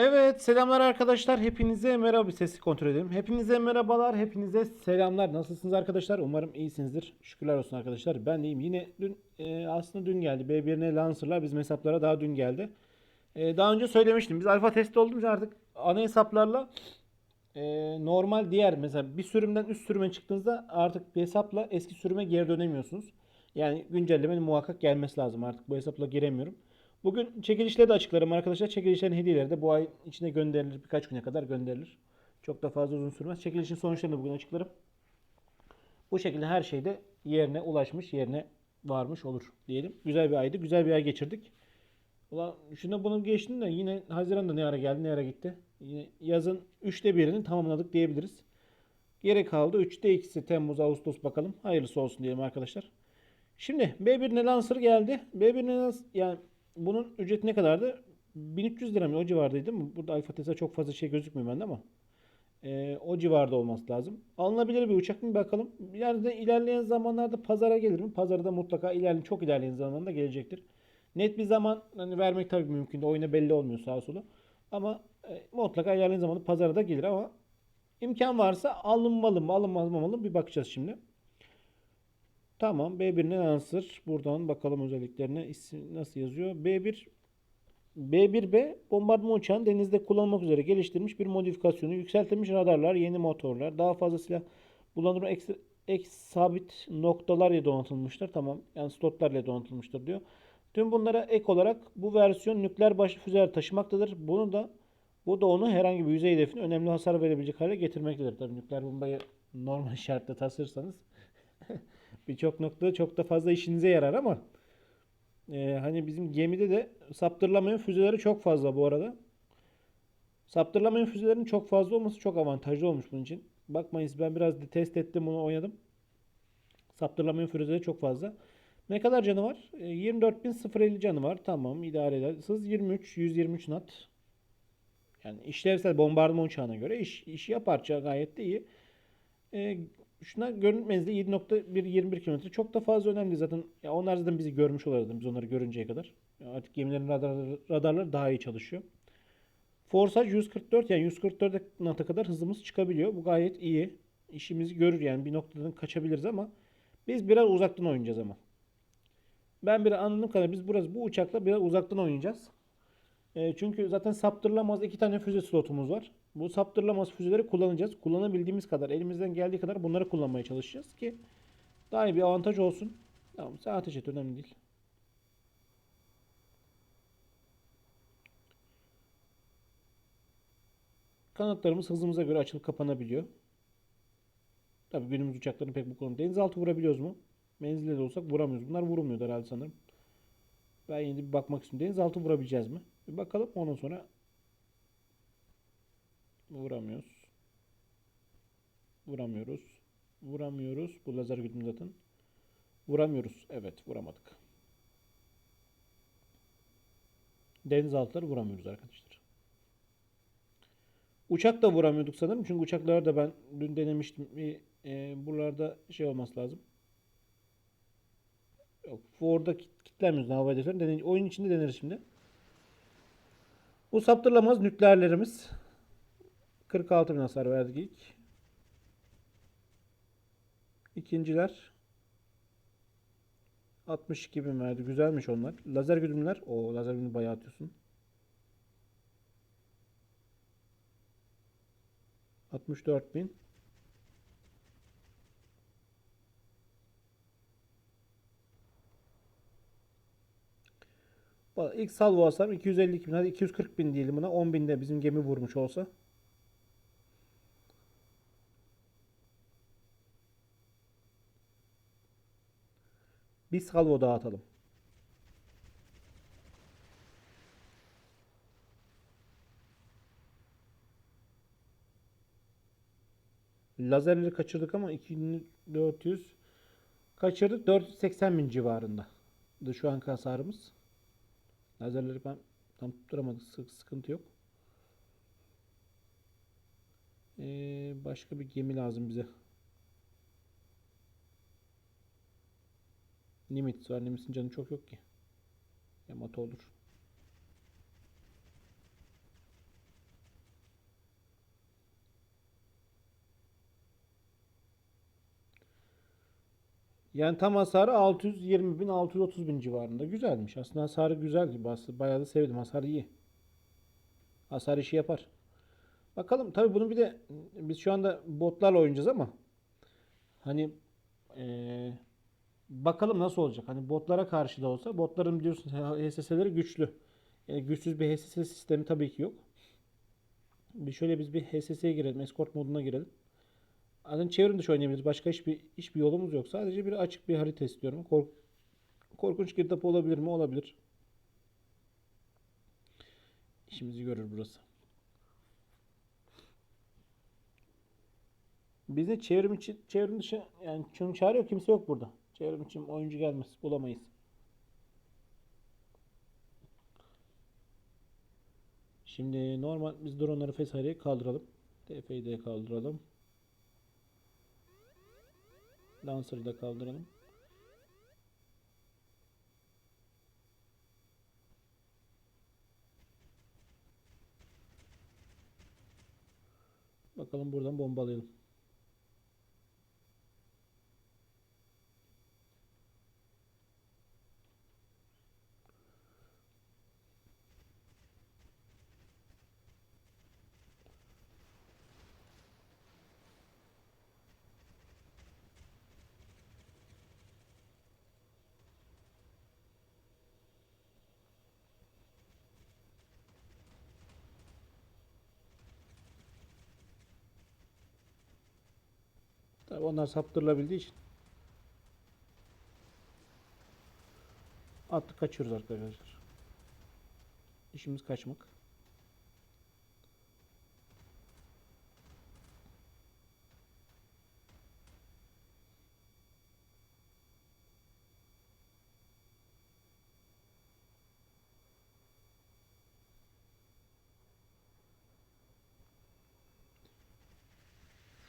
Evet, selamlar arkadaşlar. Hepinize merhaba sesi kontrol edelim. Hepinize merhabalar, hepinize selamlar. Nasılsınız arkadaşlar? Umarım iyisinizdir. Şükürler olsun arkadaşlar. Ben iyiyim. Yine dün e, aslında dün geldi. B1'ne Lancer'lar bizim hesaplara daha dün geldi. E, daha önce söylemiştim. Biz alfa testi olduğumuz artık ana hesaplarla e, normal diğer mesela bir sürümden üst sürüme çıktığınızda artık bir hesapla eski sürüme geri dönemiyorsunuz. Yani güncellemenin muhakkak gelmesi lazım. Artık bu hesapla giremiyorum. Bugün çekilişleri de açıklarım arkadaşlar. Çekilişlerin hediyeleri de bu ay içine gönderilir. Birkaç güne kadar gönderilir. Çok da fazla uzun sürmez. Çekilişin sonuçlarını bugün açıklarım. Bu şekilde her şey de yerine ulaşmış, yerine varmış olur diyelim. Güzel bir aydı. Güzel bir ay geçirdik. Ulan şuna bunu geçtim de yine Haziran'da ne ara geldi ne ara gitti. Yine yazın 3'te birini tamamladık diyebiliriz. Geri kaldı 3'te 2'si Temmuz Ağustos bakalım. Hayırlısı olsun diyelim arkadaşlar. Şimdi B1'ne Lancer geldi. B1'ne Lancer yani bunun ücreti ne kadardı? 1300 lira mı? O civardaydı değil mi? Burada Alfa Tesla çok fazla şey gözükmüyor bende ama. Ee, o civarda olması lazım. Alınabilir bir uçak mı bakalım. Yani de ilerleyen zamanlarda pazara gelir mi? Pazarda mutlaka ilerleyen çok ilerleyen zamanda gelecektir. Net bir zaman hani vermek tabii mümkün. Oyuna belli olmuyor sağa sola. Ama e, mutlaka ilerleyen zamanda pazara da gelir ama imkan varsa alınmalı mı alınmamalı mı bir bakacağız şimdi. Tamam B1 ne yansır? Buradan bakalım özelliklerine. İsim nasıl yazıyor? B1 B1B bombardıman uçağın denizde kullanılmak üzere geliştirilmiş bir modifikasyonu. Yükseltilmiş radarlar, yeni motorlar, daha fazla silah bulundurma ek, ek sabit noktalar ile donatılmıştır. Tamam. Yani slotlar ile donatılmıştır diyor. Tüm bunlara ek olarak bu versiyon nükleer başlı füzeler taşımaktadır. Bunu da bu da onu herhangi bir yüzey hedefine önemli hasar verebilecek hale getirmektedir. Tabii nükleer bombayı normal şartta taşırsanız birçok noktada çok da fazla işinize yarar ama e, hani bizim gemide de saptırılamayan füzeleri çok fazla bu arada. Saptırılamayan füzelerin çok fazla olması çok avantajlı olmuş bunun için. Bakmayın ben biraz test ettim bunu oynadım. Saptırılamayan füzeleri çok fazla. Ne kadar canı var? E, 24.050 canı var. Tamam idare eder. Hız 23, 123 knot. Yani işlevsel bombardıman uçağına göre iş, işi yapar gayet de iyi. E, şuna görünüm menzili 7.1-21 km. Çok da fazla önemli zaten. Ya onlar zaten bizi görmüş olurdu biz onları görünceye kadar. Ya artık gemilerin radarları, radarları daha iyi çalışıyor. Forsage 144 yani 144 knot'a kadar hızımız çıkabiliyor. Bu gayet iyi. İşimizi görür yani bir noktadan kaçabiliriz ama biz biraz uzaktan oynayacağız ama. Ben bir anladığım kadarıyla biz burası bu uçakla biraz uzaktan oynayacağız. E, çünkü zaten saptırılamaz iki tane füze slotumuz var. Bu saptırılamaz füzeleri kullanacağız. Kullanabildiğimiz kadar, elimizden geldiği kadar bunları kullanmaya çalışacağız ki daha iyi bir avantaj olsun. Tamam sen ateş et önemli değil. Kanatlarımız hızımıza göre açılıp kapanabiliyor. Tabii günümüz uçakların pek bu konuda. Denizaltı vurabiliyoruz mu? Menzilde de olsak vuramıyoruz. Bunlar vurulmuyor herhalde sanırım. Ben yine bir bakmak istiyorum. Denizaltı vurabileceğiz mi? Bir bakalım ondan sonra vuramıyoruz. Vuramıyoruz. Vuramıyoruz. Bu lazer güdüm zaten. Vuramıyoruz. Evet vuramadık. Denizaltıları vuramıyoruz arkadaşlar. Uçak da vuramıyorduk sanırım. Çünkü uçakları da ben dün denemiştim. Bir, e, buralarda şey olması lazım. Yok. Orada kit- kitlenmiyoruz hava hedeflerini. Oyun içinde deneriz şimdi. Bu saptırılamaz nükleerlerimiz. 46 bin hasar verdik ilk. İkinciler 62 bin verdi. Güzelmiş onlar. Lazer güdümler. O lazer güdümü bayağı atıyorsun. 64 bin. İlk salvo hasar 252 bin. Hadi 240 bin diyelim buna. 10 binde bizim gemi vurmuş olsa. Bir salvo daha atalım. Lazerleri kaçırdık ama 2400 kaçırdık 480 bin civarında. Şu an hasarımız. Lazerleri ben tam tutturamadık. Sık sıkıntı yok. Ee, başka bir gemi lazım bize. Nimitz var. Nimitz'in canı çok yok ki. Yamato olur. Yani tam hasarı 620 bin 630 bin civarında. Güzelmiş. Aslında hasarı güzel gibi. Bayağı da sevdim. Hasar iyi. Hasar işi yapar. Bakalım. Tabii bunun bir de biz şu anda botlarla oynayacağız ama hani ee, bakalım nasıl olacak. Hani botlara karşı da olsa botların biliyorsun HSS'leri güçlü. Yani güçsüz bir HSS sistemi tabii ki yok. Bir şöyle biz bir HSS'ye girelim. Escort moduna girelim. Zaten çevrim dışı oynayabiliriz. Başka hiçbir hiçbir yolumuz yok. Sadece bir açık bir harita istiyorum. Kork korkunç girdap olabilir mi? Olabilir. İşimizi görür burası. Bizi çevrim içi, çevrim dışı yani çünkü çağırıyor kimse yok burada. Çevrim için oyuncu gelmez. Bulamayız. Şimdi normal biz dronları vesaireyi kaldıralım. TF'yi de kaldıralım. Lancer'ı da kaldıralım. Bakalım buradan bombalayalım. Tabii onlar saptırılabildiği için attık kaçıyoruz arkadaşlar. İşimiz kaçmak.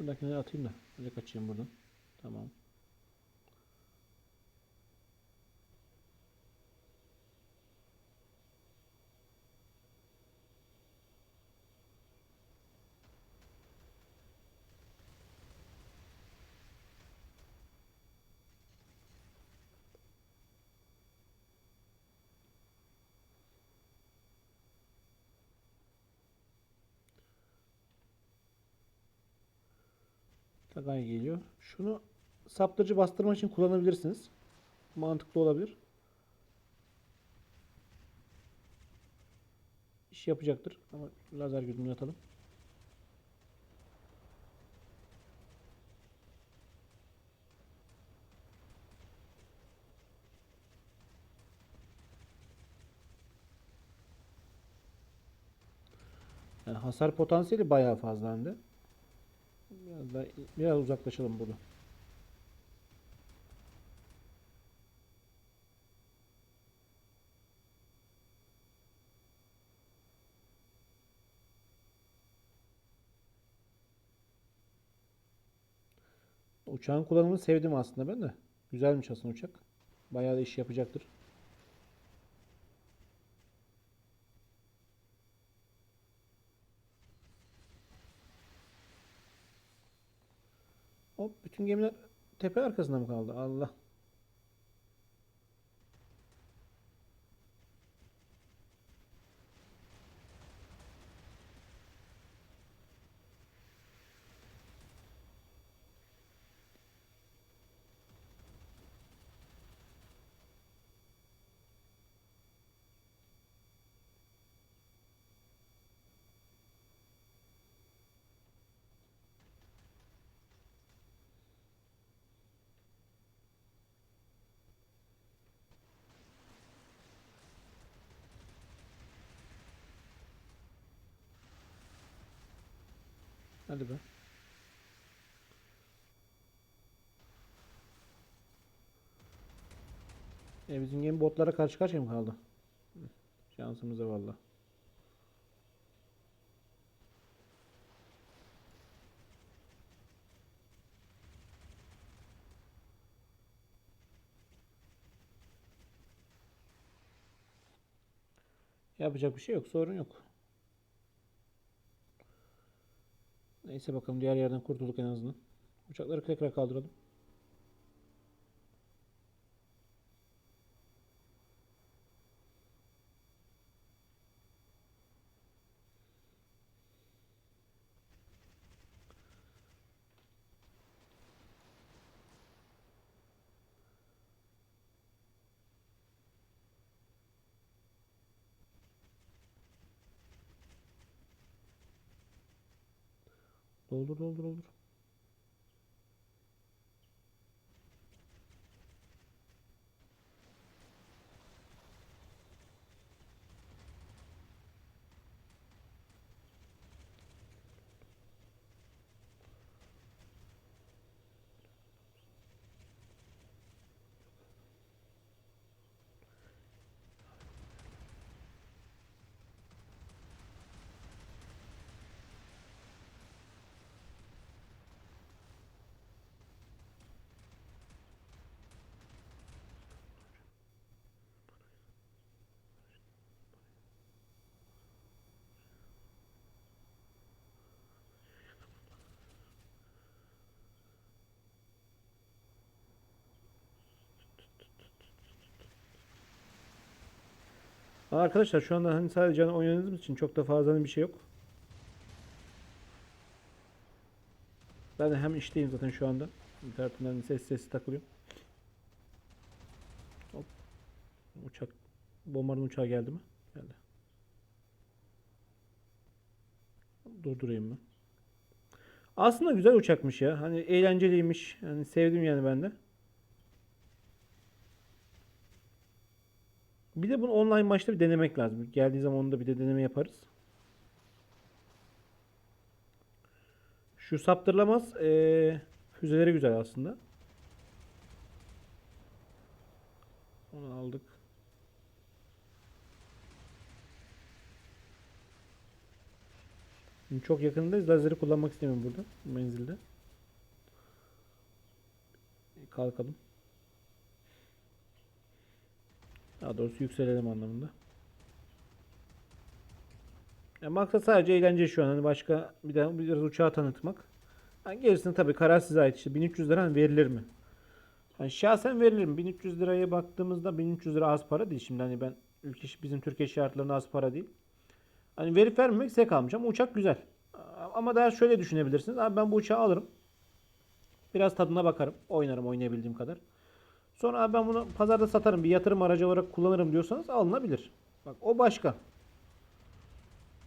Şuradakileri atayım da öyle kaçayım buradan. Tamam. Takay geliyor. Şunu saptırıcı bastırma için kullanabilirsiniz. Mantıklı olabilir. İş yapacaktır. Ama lazer güdümünü atalım. Yani hasar potansiyeli bayağı fazla. Biraz uzaklaşalım burada. Uçağın kullanımını sevdim aslında ben de. Güzelmiş aslında uçak. Bayağı da iş yapacaktır. Hop bütün gemiler tepe arkasında mı kaldı? Allah. Hadi be. E bizim gemi botlara karşı karşıya mı kaldı? Şansımıza valla. Yapacak bir şey yok. Sorun yok. Neyse bakalım diğer yerden kurtulduk en azından. Uçakları tekrar kaldıralım. Doldur doldur doldur. Arkadaşlar şu anda hani sadece oynadığımız için çok da fazla bir şey yok. Ben de hem işteyim zaten şu anda. İnternetimden ses sesi takılıyorum. Hop. Uçak. Bombardıman uçağı geldi mi? Geldi. Durdurayım ben. Aslında güzel uçakmış ya. Hani eğlenceliymiş. Yani sevdim yani ben de. Bir de bunu online maçta bir denemek lazım. Geldiği zaman onu da bir de deneme yaparız. Şu saptırılamaz eee, füzeleri güzel aslında. Onu aldık. Şimdi çok yakındayız. Lazeri kullanmak istemiyorum burada. Bu menzilde. Kalkalım. Daha doğrusu yükselelim anlamında. Ya maksat sadece eğlence şu an. Hani başka bir de biraz uçağı tanıtmak. Yani gerisini tabii karar size ait. İşte 1300 lira verilir mi? Yani şahsen verilir mi? 1300 liraya baktığımızda 1300 lira az para değil. Şimdi hani ben ülke bizim Türkiye şartlarında az para değil. Hani verip vermemek size kalmış ama uçak güzel. Ama daha şöyle düşünebilirsiniz. Abi ben bu uçağı alırım. Biraz tadına bakarım. Oynarım oynayabildiğim kadar. Sonra abi ben bunu pazarda satarım, bir yatırım aracı olarak kullanırım diyorsanız alınabilir. Bak o başka.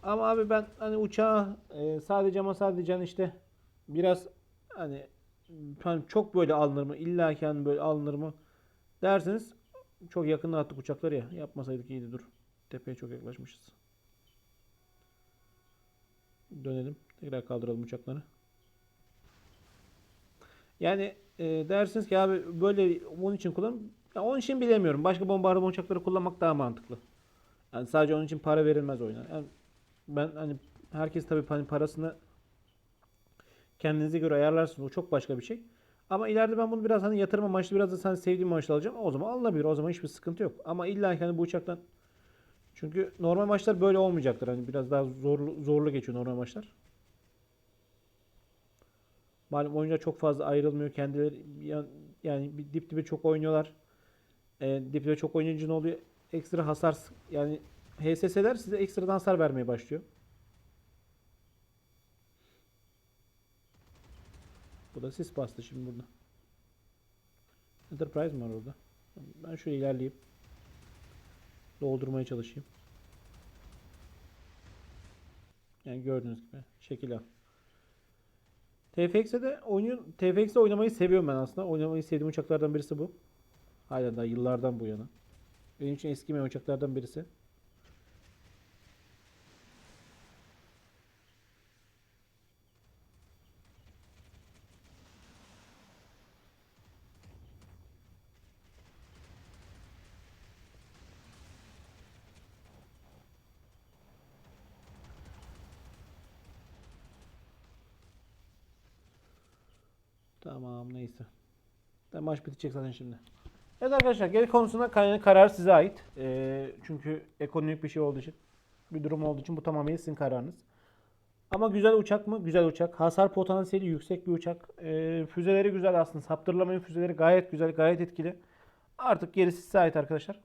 Ama abi ben hani uçağı e, sadece ama sadece hani işte biraz hani, hani çok böyle alınır mı? İlla ki hani böyle alınır mı? Derseniz çok yakında attık uçakları ya. Yapmasaydık iyiydi dur. Tepeye çok yaklaşmışız. Dönelim. Tekrar kaldıralım uçakları. Yani e, dersiniz ki abi böyle onun için kullan. Ya onun için bilemiyorum. Başka bombardıman uçakları kullanmak daha mantıklı. Yani sadece onun için para verilmez oyuna. Yani ben hani herkes tabii hani parasını kendinize göre ayarlarsınız. O çok başka bir şey. Ama ileride ben bunu biraz hani yatırım amaçlı biraz da sen sevdiğim amaçlı alacağım. O zaman alınabilir. O zaman hiçbir sıkıntı yok. Ama illa hani bu uçaktan çünkü normal maçlar böyle olmayacaktır. Hani biraz daha zorlu, zorlu geçiyor normal maçlar. Malum oyuncular çok fazla ayrılmıyor kendileri ya- yani dip dibe çok oynuyorlar. E, dip dibe çok oynayınca ne oluyor? Ekstra hasar yani HSS'ler size ekstradan hasar vermeye başlıyor. Bu da sis bastı şimdi burada. Enterprise mi var orada? Ben şöyle ilerleyip doldurmaya çalışayım. Yani gördüğünüz gibi şekil al. TFX'e de oyun TFX'de oynamayı seviyorum ben aslında. Oynamayı sevdiğim uçaklardan birisi bu. Hala da yıllardan bu yana. Benim için eskimeyen uçaklardan birisi. Tamam neyse. De maç bitecek zaten şimdi. Evet arkadaşlar geri konusunda karar size ait. Ee, çünkü ekonomik bir şey olduğu için, bir durum olduğu için bu tamamen sizin kararınız. Ama güzel uçak mı? Güzel uçak. Hasar potansiyeli yüksek bir uçak. Ee, füzeleri güzel aslında. Saptırılamayan füzeleri gayet güzel, gayet etkili. Artık gerisi size ait arkadaşlar.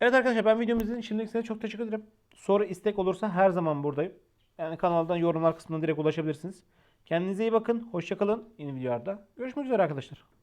Evet arkadaşlar ben videomu izlediğiniz için şimdilik size çok teşekkür ederim. Soru istek olursa her zaman buradayım. Yani kanaldan yorumlar kısmına direkt ulaşabilirsiniz. Kendinize iyi bakın. Hoşçakalın. Yeni videolarda görüşmek üzere arkadaşlar.